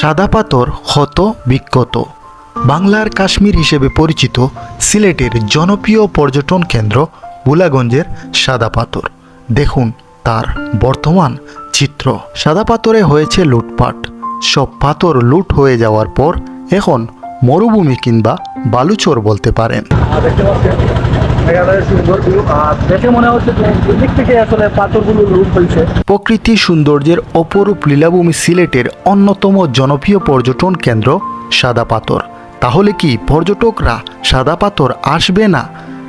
সাদা পাথর ক্ষত বিক্ষত। বাংলার কাশ্মীর হিসেবে পরিচিত সিলেটের জনপ্রিয় পর্যটন কেন্দ্র বুলাগঞ্জের সাদা পাথর। দেখুন তার বর্তমান চিত্র। সাদা পাথরে হয়েছে লুটপাট। সব পাথর লুট হয়ে যাওয়ার পর এখন মরুভূমি কিংবা বালুচর বলতে পারেন প্রকৃতি সৌন্দর্যের অপরূপ লীলাভূমি সিলেটের অন্যতম জনপ্রিয় পর্যটন কেন্দ্র সাদা পাথর। তাহলে কি পর্যটকরা সাদা পাথর আসবে না?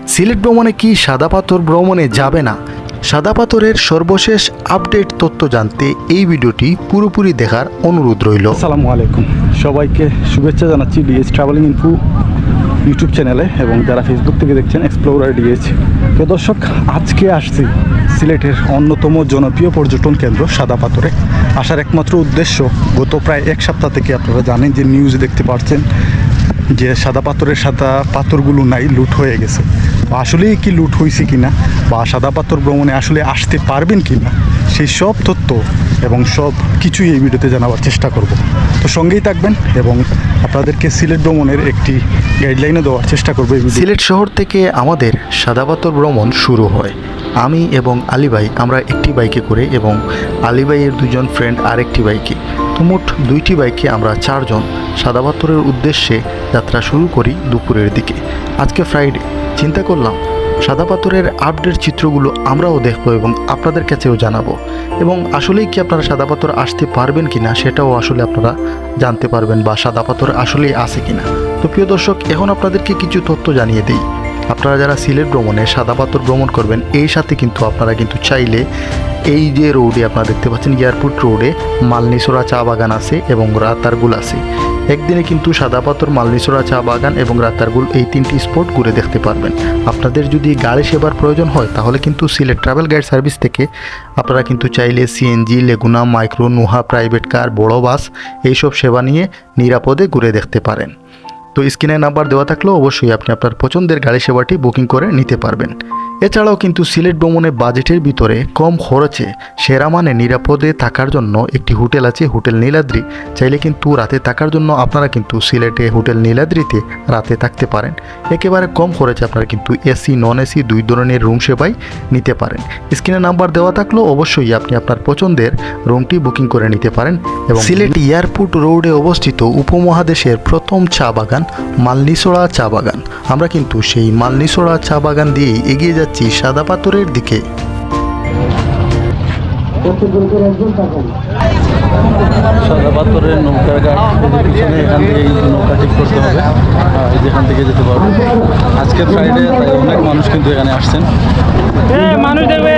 সিলেট ভ্রমণে কি সাদা পাথর ভ্রমণে যাবে না? সাদা পাথরের সর্বশেষ আপডেট তথ্য জানতে এই ভিডিওটি পুরোপুরি দেখার অনুরোধ রইল। আসসালামু আলাইকুম। সবাইকে শুভেচ্ছা জানাচ্ছি ডিএস ট্রাভেলিং ইনফু। ইউটিউব চ্যানেলে এবং যারা ফেসবুক থেকে দেখছেন এক্সপ্লোরার ডিএস তো দর্শক, আজকে আসছি সিলেটের অন্যতম জনপ্রিয় পর্যটন কেন্দ্র সাদা পাথরে। আসার একমাত্র উদ্দেশ্য গত প্রায় এক সপ্তাহ থেকে আপনারা জানেন যে নিউজ দেখতে পাচ্ছেন যে সাদা পাথরের সাদা পাথরগুলো নাই, লুট হয়ে গেছে। আসলেই কি লুট হয়েছে কি না বা সাদা পাথর ভ্রমণে আসলে আসতে পারবেন কি না সেই সব তথ্য এবং সব কিছুই এই ভিডিওতে জানাবার চেষ্টা করব। তো সঙ্গেই থাকবেন এবং আপনাদেরকে সিলেট ভ্রমণের একটি গাইডলাইনও দেওয়ার চেষ্টা করব সিলেট শহর থেকে আমাদের সাদাপাতর ভ্রমণ শুরু হয়। আমি এবং আলী ভাই, আমরা একটি বাইকে করে এবং আলী ভাইয়ের দুজন ফ্রেন্ড আরেকটি বাইকে তো মোট দুইটি বাইকে আমরা চারজন সাদাপাতরের উদ্দেশ্যে যাত্রা শুরু করি দুপুরের দিকে। আজকে ফ্রাইডে চিন্তা করলাম সাদা পাথরের আপডেট চিত্রগুলো আমরাও দেখব এবং আপনাদের কাছেও জানাব। এবং আসলেই কি আপনারা সাদা পাথর আসতে পারবেন কি না সেটাও আসলে আপনারা জানতে পারবেন বা সাদা পাথর আসলেই আছে কি না তো প্রিয় দর্শক, এখন আপনাদেরকে কিছু তথ্য জানিয়ে দিই। আপনারা যারা সিলেট ভ্রমণে সাদা পাথর ভ্রমণ করবেন, এই সাথে কিন্তু আপনারা কিন্তু চাইলে এই যে রোডে আপনারা দেখতে পাচ্ছেন এয়ারপোর্ট রোডে মালনিসোরা চা বাগান আছে এবং রাতারগুল আছে। একদিনে কিন্তু সাদা পাথর মালনিসোড়া চা বাগান এবং রাতারগুল এই তিনটি স্পট ঘুরে দেখতে পারবেন। আপনাদের যদি গাড়ি সেবার প্রয়োজন হয়, তাহলে কিন্তু সিলেট ট্রাভেল গাইড সার্ভিস থেকে আপনারা কিন্তু চাইলে সিএনজি লেগুনা মাইক্রো নুহা প্রাইভেট কার বড় বাস এইসব সেবা নিয়ে নিরাপদে ঘুরে দেখতে পারেন। তো স্ক্রিনে নাম্বার দেওয়া থাকলেও অবশ্যই আপনি আপনার পছন্দের গাড়ি সেবাটি বুকিং করে নিতে পারবেন। এছাড়াও কিন্তু সিলেট ভ্রমণে বাজেটের ভিতরে কম খরচে সেরা মানে নিরাপদে থাকার জন্য একটি হোটেল আছে, হোটেল নীলাদ্রি। চাইলে কিন্তু রাতে থাকার জন্য আপনারা কিন্তু সিলেটে হোটেল নীলাদ্রিতে রাতে থাকতে পারেন। একেবারে কম খরচে আপনারা কিন্তু এসি, নন এসি দুই ধরনের রুম সেবাই নিতে পারেন। স্ক্রিনে নাম্বার দেওয়া থাকলেও অবশ্যই আপনি আপনার পছন্দের রুমটি বুকিং করে নিতে পারেন এবং সিলেট এয়ারপোর্ট রোডে অবস্থিত উপমহাদেশের প্রথম চা বাগান মালনিসোড়া চা বাগান। আমরা কিন্তু সেই মালনিসোড়া চা বাগান দিয়েই এগিয়ে যাচ্ছি সাদা পাথরের দিকে। সাদা পাথরের নৌকার ঘাট পিছনে এখান থেকে কিন্তু নৌকা ঠিক করতে হবে। এই যেখান থেকে যেতে পারবে। আজকে ফ্রাইডে তাই অনেক মানুষ কিন্তু এখানে আসছেন। মানুষ দেখবে।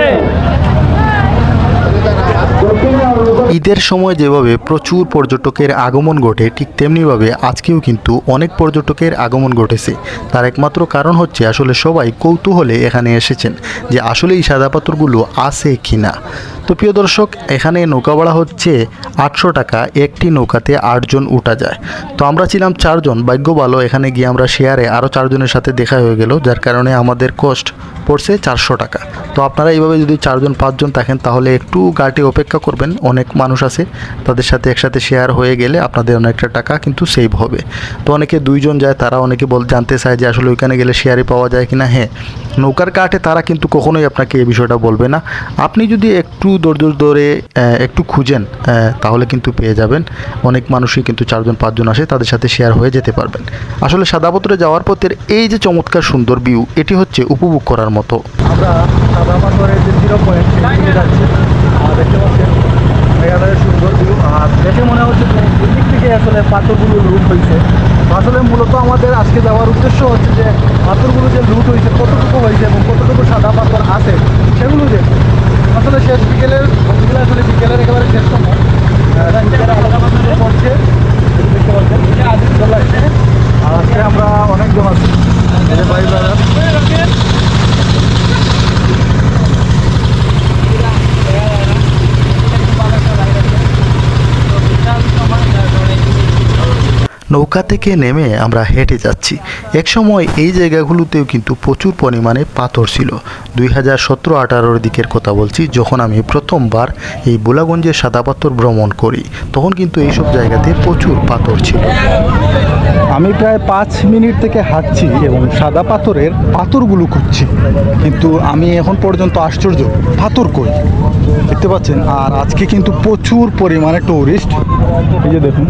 ঈদের সময় যেভাবে প্রচুর পর্যটকের আগমন ঘটে, ঠিক তেমনিভাবে আজকেও কিন্তু অনেক পর্যটকের আগমন ঘটেছে। তার একমাত্র কারণ হচ্ছে আসলে সবাই কৌতূহলে এখানে এসেছেন যে আসলে এই সাদা পাথরগুলো আছে কি না তো প্রিয় দর্শক, এখানে নৌকা ভাড়া হচ্ছে আটশো টাকা, একটি নৌকাতে আটজন উঠা যায়। তো আমরা ছিলাম চারজন, ভাগ্য ভালো এখানে গিয়ে আমরা শেয়ারে আরও চারজনের সাথে দেখা হয়ে গেল, যার কারণে আমাদের কস্ট পড়ছে চারশো টাকা। তো আপনারা এইভাবে যদি চারজন, পাঁচজন থাকেন, তাহলে একটু গাড়িটি অপেক্ষা করবেন। অনেক মানুষ আছে, তাদের সাথে একসাথে শেয়ার হয়ে গেলে আপনাদের অনেকটা টাকা কিন্তু সেভ হবে। তো অনেকে দুইজন যায়, তারা অনেকে বল, জানতে চায় যে আসলে ওইখানে গেলে শেয়ারে পাওয়া যায় কিনা। হ্যাঁ নৌকার কাঠে তারা কিন্তু কখনোই আপনাকে এই বিষয়টা বলবে না। আপনি যদি একটু ধৈর্য ধরে একটু খুঁজেন তাহলে কিন্তু পেয়ে যাবেন। অনেক মানুষই কিন্তু চারজন, পাঁচজন আসে, তাদের সাথে শেয়ার হয়ে যেতে পারবেন। আসলে সাদাপত্রে যাওয়ার পথের এই যে চমৎকার সুন্দর ভিউ এটি হচ্ছে উপভোগ করার মতো। আমরা সাদা পাথরের যে জিরো পয়েন্ট সেখানে যাচ্ছি দেখতে পাচ্ছেন মেঘালয়ের সুন্দর ভিউ আর দেখে মনে হচ্ছে যে এদিক থেকে আসলে পাথরগুলো লুট হয়েছে। আসলে মূলত আমাদের আজকে যাওয়ার উদ্দেশ্য হচ্ছে যে পাথরগুলো যে লুট হয়েছে কতটুকু হয়েছে এবং কতটুকু সাদা পাথর আছে সেগুলো যে আসলে শেষ বিকেলের আসলে বিকেলের একেবারে শেষ সময়। বিকেলে আলাদা পাথর পড়ছে। দেখতে পাচ্ছেন। আজকে আমরা অনেকজন আছি এই যে ভাই ব্রাদার নৌকা থেকে নেমে আমরা হেঁটে যাচ্ছি। একসময় এই জায়গাগুলোতেও কিন্তু প্রচুর পরিমাণে পাথর ছিল। দুই হাজার সতেরো আঠারোর দিকের কথা বলছি, যখন আমি প্রথমবার এই বোলাগঞ্জের সাদা পাথর ভ্রমণ করি, তখন কিন্তু এইসব জায়গাতে প্রচুর পাথর ছিল। আমি প্রায় পাঁচ মিনিট থেকে হাঁটছি এবং সাদা পাথরের পাথরগুলো খুঁজছি। কিন্তু আমি এখন পর্যন্ত আশ্চর্য, পাথর কই? দেখতে পাচ্ছেন? আর আজকে কিন্তু প্রচুর পরিমাণে টুরিস্ট এই যে দেখুন।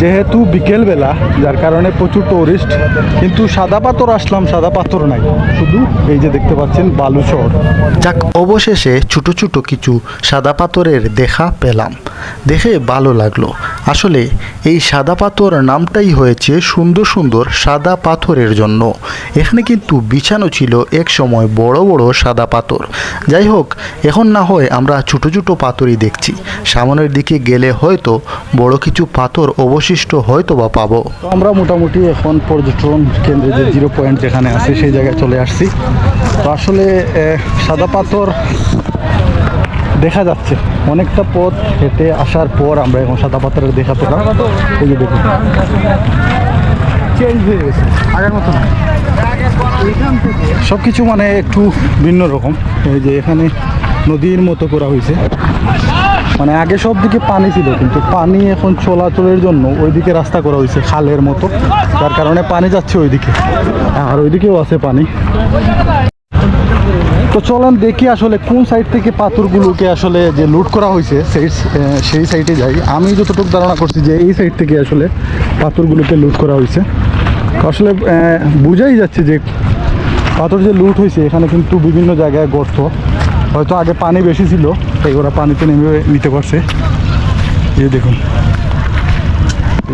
যেহেতু বিকেলবেলা, যার কারণে প্রচুর টুরিস্ট কিন্তু সাদা পাথর আসলাম, সাদা পাথর নাই। শুধু এই যে দেখতে পাচ্ছেন বালুচর যাক, অবশেষে ছোট ছোট কিছু সাদা পাথরের দেখা পেলাম। দেখে ভালো লাগল। আসলে এই সাদা পাথর নামটাই হয়েছে সুন্দর সুন্দর সাদা পাথরের জন্য। এখানে কিন্তু বিছানো ছিল এক সময় বড় বড় সাদা পাথর। যাই হোক, এখন না হয় আমরা ছোটো ছোটো পাথরই দেখছি। সামনের দিকে গেলে হয়তো বড় কিছু পাথর অবশিষ্ট হয়তো বা পাবো আমরা মোটামুটি এখন পর্যটন কেন্দ্রে যে জিরো পয়েন্ট যেখানে আছে, সেই জায়গায় চলে আসছি। তো আসলে সাদা পাথর দেখা যাচ্ছে। অনেকটা পথ হেঁটে আসার পর আমরা এখন সাদা পাথরের দেখা পেলাম। এই যে দেখুন। চেঞ্জ হয়ে গেছে। আগের মতো না সব কিছু মানে একটু ভিন্ন রকম। এই যে এখানে নদীর মতো করা হয়েছে। মানে আগে সব দিকে পানি ছিল কিন্তু পানি এখন চলাচলের জন্য ওইদিকে রাস্তা করা হয়েছে খালের মতো। যার কারণে পানি যাচ্ছে ওইদিকে। আর ওইদিকেও আছে পানি। তো চলেন দেখি আসলে কোন সাইড থেকে পাথরগুলোকে আসলে যে লুট করা হয়েছে, সেই সেই সাইডে যাই। আমি যতটুকু ধারণা করছি যে এই সাইড থেকে আসলে পাথরগুলোকে লুট করা হয়েছে। আসলে বোঝাই যাচ্ছে যে পাথর যে লুট হয়েছে, এখানে কিন্তু বিভিন্ন জায়গায় গর্ত। হয়তো আগে পানি বেশি ছিল, তাই ওরা পানিতে নেমে নিতে পারছে। এই দেখুন,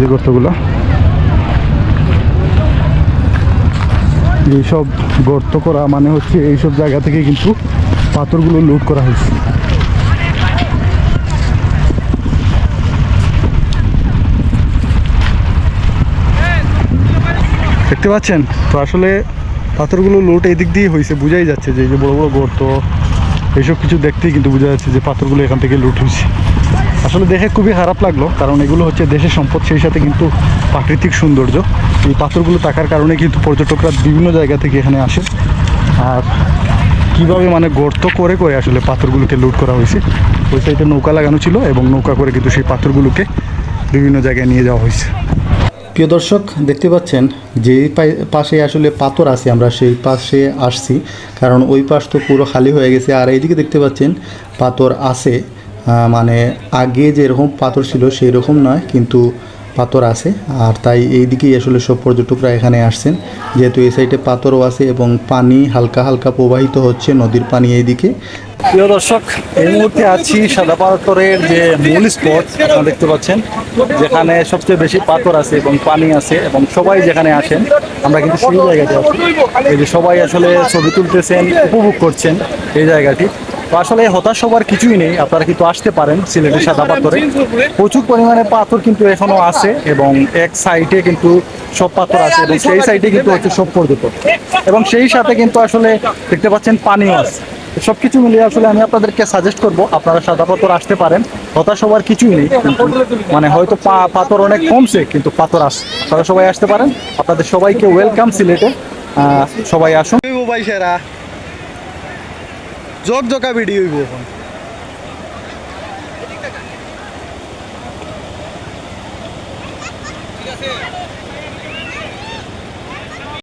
এই গর্তগুলো। এইসব গর্ত করা মানে হচ্ছে এইসব জায়গা থেকে কিন্তু পাথরগুলো লুট করা হয়েছে। দেখতে পাচ্ছেন? তো আসলে পাথরগুলো লুট এই দিক দিয়ে হয়েছে, বুঝাই যাচ্ছে যে বড় বড় গর্ত এইসব কিছু দেখতেই কিন্তু বোঝা যাচ্ছে যে পাথরগুলো এখান থেকে লুট হয়েছে। আসলে দেখে খুবই খারাপ লাগল, কারণ এগুলো হচ্ছে দেশের সম্পদ, সেই সাথে কিন্তু প্রাকৃতিক সৌন্দর্য। এই পাথরগুলো থাকার কারণে কিন্তু পর্যটকরা বিভিন্ন জায়গা থেকে এখানে আসে। আর কীভাবে মানে গর্ত করে করে আসলে পাথরগুলোকে লুট করা হয়েছে, ওই সাইডে নৌকা লাগানো ছিল এবং নৌকা করে কিন্তু সেই পাথরগুলোকে বিভিন্ন জায়গায় নিয়ে যাওয়া হয়েছে। প্রিয় দর্শক, দেখতে পাচ্ছেন যে পাশে আসলে পাথর আছে, আমরা সেই পাশে আসছি, কারণ ওই পাশ তো পুরো খালি হয়ে গেছে, আর এইদিকে দেখতে পাচ্ছেন পাথর আছে মানে আগে যেরকম পাথর ছিল সেই রকম নয়, কিন্তু পাথর আছে, আর তাই এই দিকেই আসলে সব পর্যটকরা এখানে আসছেন। যেহেতু এই সাইডে পাথরও আছে এবং পানি হালকা হালকা প্রবাহিত হচ্ছে নদীর পানি এইদিকে প্রিয় দর্শক, এই মুহূর্তে আছি সাদা পাথরের যে মূল স্পট আপনারা দেখতে পাচ্ছেন, যেখানে সবচেয়ে বেশি পাথর আছে এবং পানি আছে এবং সবাই যেখানে আসেন, আমরা কিন্তু সেই জায়গাতে আছি। এই যে সবাই আসলে ছবি তুলতেছেন, উপভোগ করছেন এই জায়গাটি। আসলে হতাশ হবার কিছুই নেই আপনারা কিন্তু আসতে পারেন সিলেটের সাদা পাথরে। প্রচুর পরিমাণে পাথর কিন্তু এখনও আছে এবং এক সাইডে কিন্তু সব পাথর আছে এবং সেই সাইডে কিন্তু হচ্ছে সব পর্যটক। এবং সেই সাথে কিন্তু আসলে দেখতে পাচ্ছেন পানিও আছে সব কিছু মিলিয়ে আসলে আমি আপনাদেরকে সাজেস্ট করব আপনারা সাদা পাথর আসতে পারেন হতাশ হবার কিছুই নেই মানে হয়তো পা- পাথর অনেক কমছে কিন্তু পাথর আস আপনারা সবাই আসতে পারেন। আপনাদের সবাইকে ওয়েলকাম সিলেটে। সবাই আসুন। ভাই সেরা। जोक जोका भिडियो